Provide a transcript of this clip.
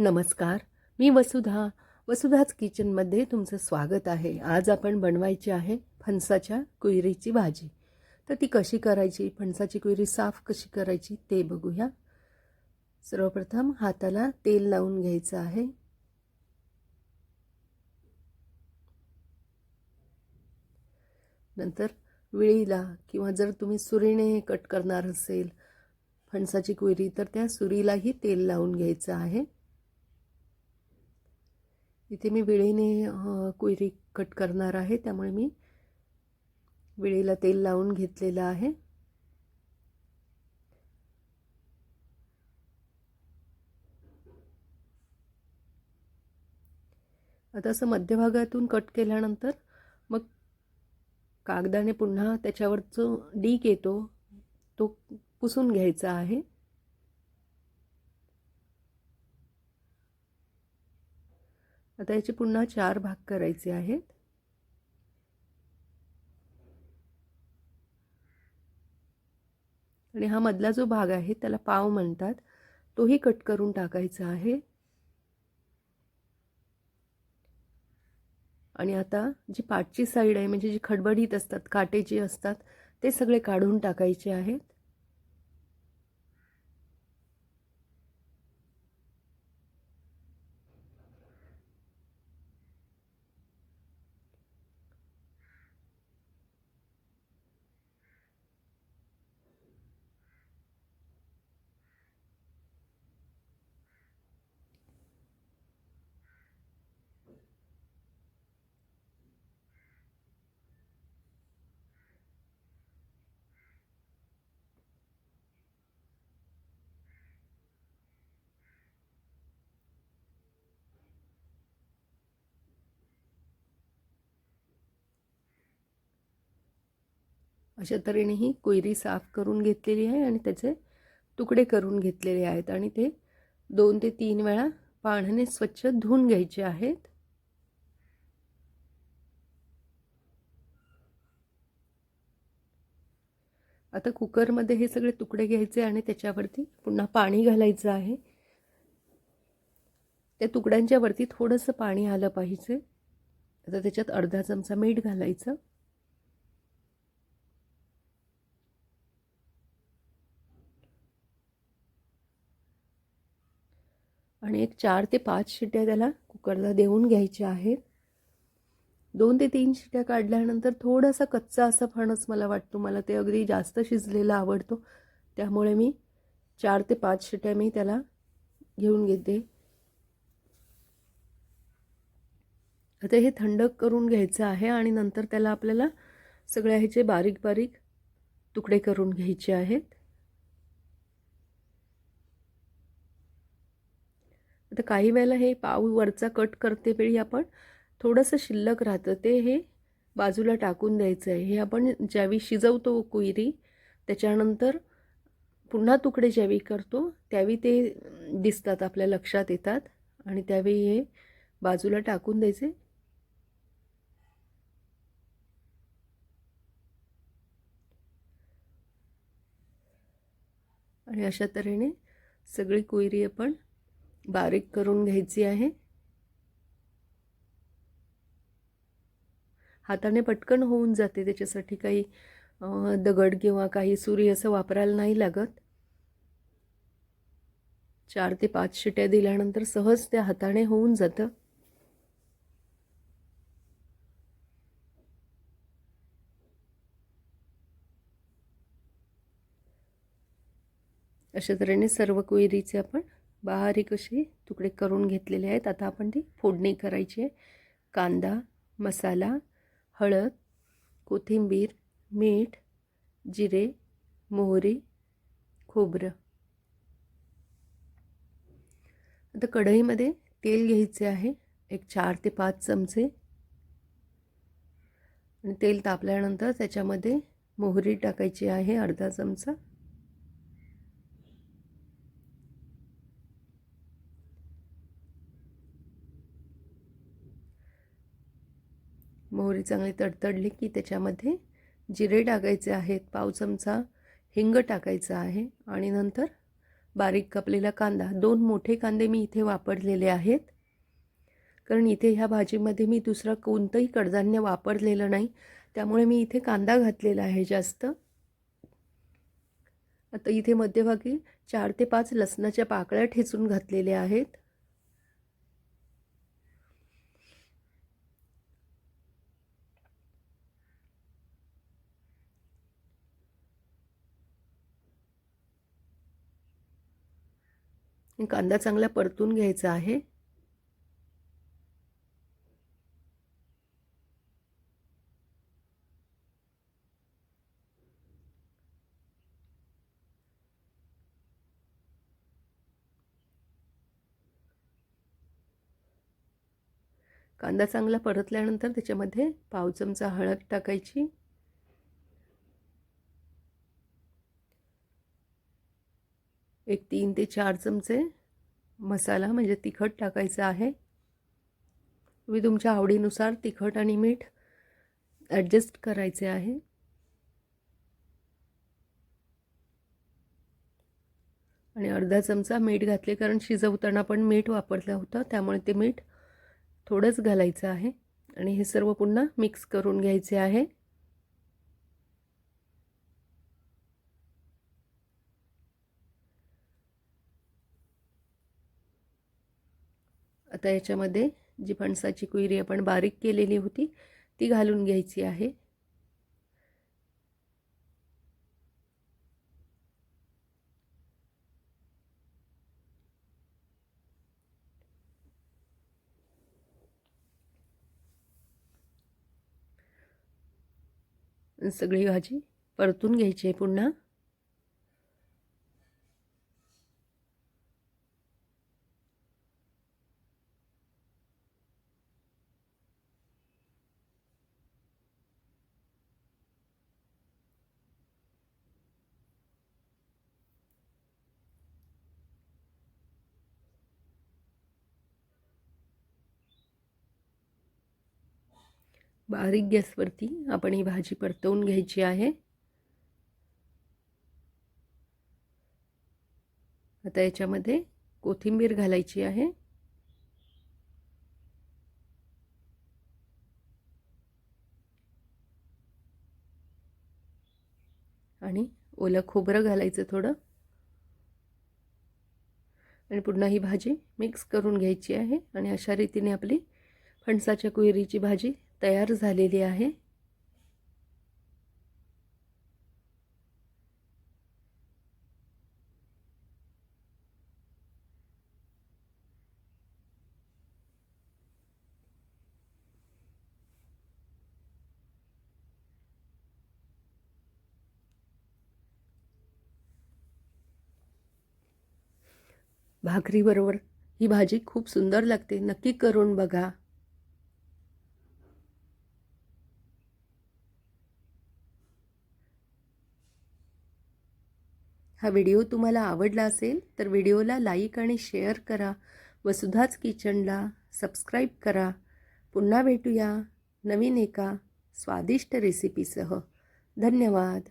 नमस्कार मी वसुधा. वसुधाच किचनमध्ये तुमचं स्वागत आहे. आज आपण बनवायची आहे फणसाच्या कुयरीची भाजी. तर ती कशी करायची? फणसाची कुयरी साफ कशी करायची ते बघूया. सर्वप्रथम हाताला तेल लावून घ्यायचं आहे. नंतर विळीला किंवा जर तुम्ही सुरीने कट करणार असेल फणसाची कुयरी तर त्या सुरीलाही तेल लावून घ्यायचं आहे. इथे मी विळीने कुयरी कट करणार आहे. त्यामुळे मी विळीला तेल लावून घेतलेलं आहे. आता असं मध्यभागातून कट केल्यानंतर मग कागदाने पुन्हा त्याच्यावर जो डीक येतो तो पुसून घ्यायचा आहे. आता याचे पुन्हा चार भाग करायचे आहेत. आणि हा मधला जो भाग आहे त्याला पाव म्हणतात. तोही कट करून टाकायचा आहे. आणि आता जी पाठची साईड आहे म्हणजे जी खडबडीत असतात काटे जे असतात ते सगळे काढून टाकायचे आहेत. अशा तऱ्हेने ही कोयरी साफ करून घेतलेली आहे आणि त्याचे तुकडे करून घेतलेले आहेत. आणि ते दोन ते तीन वेळा पाण्याने स्वच्छ धुवून घ्यायचे आहेत. आता कुकरमध्ये हे सगळे तुकडे घ्यायचे आणि त्याच्यावरती पुन्हा पाणी घालायचं आहे. त्या तुकड्यांच्या वरती थोडंसं पाणी आलं पाहिजे. आता त्याच्यात अर्धा चमचा मीठ घालायचं. आणि एक चार ते पाच शिट्ट्या त्याला कुकरला देऊन घ्यायच्या आहेत दोन ते तीन शिट्ट्या काढल्यानंतर थोडासा कच्चा असा फणस मला वाटतो. मला ते अगदी जास्त शिजलेला आवडतो. त्यामुळे मी चार ते पाच शिट्या मी त्याला घेऊन घेते. आता हे थंड करून घ्यायचं आहे आणि नंतर त्याला आपल्याला सगळ्या ह्याचे बारीक बारीक तुकडे करून घ्यायचे आहेत. तर काही वेळेला हे पाव वरचा कट करते वेळी आपण थोडंसं शिल्लक राहतं. ते हे बाजूला टाकून द्यायचं आहे. हे आपण ज्यावेळी शिजवतो कुयरी त्याच्यानंतर पुन्हा तुकडे ज्यावेळी करतो त्यावेळी ते दिसतात आपल्या लक्षात येतात. आणि त्यावेळी हे बाजूला टाकून द्यायचे. आणि अशा तऱ्हेने सगळी कुयरी आपण बारीक करून घ्यायची आहे. हाताने पटकन होऊन जाते त्याच्यासाठी काही दगड किंवा काही सुरी असं वापरायला नाही लागत. चार ते पाच शिट्या दिल्यानंतर सहज त्या हाताने होऊन जातं. अशा तऱ्हेने सर्व कोयरीचे आपण बारीक असे तुकडे करून घेतलेले आहेत. आता आपण ती फोडणी करायची आहे. कांदा मसाला हळद कोथिंबीर मीठ जिरे मोहरी खोबरं. आता कढईमध्ये तेल घ्यायचे आहे. एक चार ते पाच चमचे. आणि तेल तापल्यानंतर त्याच्यामध्ये मोहरी टाकायची आहे अर्धा चमचा. मोहरी चांगली तडतडली की त्याच्यामध्ये जिरे टाकायचे आहेत पाव चमचा हिंग टाकायचं आहे आणि नंतर बारीक कापलेला कांदा. दोन मोठे कांदे मी इथे वापरलेले आहेत. कारण इथे ह्या भाजीमध्ये मी दुसरं कोणतंही कडधान्य वापरलेलं नाही. त्यामुळे मी इथे कांदा घातलेला आहे जास्त. आता इथे मध्यभागी चार ते पाच लसणाच्या पाकळ्या ठेचून घातलेल्या आहेत. कांदा चांगला परतून घ्यायचा आहे. कांदा चांगला परतल्यानंतर त्याच्यामध्ये पाव चमचा हळद टाकायची. एक तीन ते चार चमचे मसाला म्हणजे तिखट टाकायचं आहे. तुम्ही तुमच्या आवडीनुसार तिखट आणि मीठ ॲडजस्ट करायचे आहे. आणि अर्धा चमचा मीठ घातले कारण शिजवताना पण मीठ वापरलं होतं त्यामुळे ते मीठ थोडंच घालायचं आहे. आणि हे सर्व पुन्हा मिक्स करून घ्यायचे आहे. आता याच्यामध्ये जी फणसाची कुयरी आपण बारीक केलेली होती ती घालून घ्यायची आहे. सगळी भाजी परतून घ्यायची आहे पुन्हा. बारीक गॅसवरती आपण ही भाजी परतवून घ्यायची आहे. आता याच्यामध्ये कोथिंबीर घालायची आहे. आणि ओलं खोबरं घालायचं थोडं. आणि पुन्हा ही भाजी मिक्स करून घ्यायची आहे. आणि अशा रीतीने आपली फणसाच्या कुहिरीची भाजी तयार झालेली आहे. भाकरीबरोबर ही भाजी खूप सुंदर लागते. नक्की करून बघा. हा व्हिडिओ तुम्हाला आवडला असेल तर व्हिडिओला लाईक आणि शेअर करा व किचनला सबस्क्राईब करा. पुन्हा भेटूया नवीन एका स्वादिष्ट रेसिपीसह. धन्यवाद.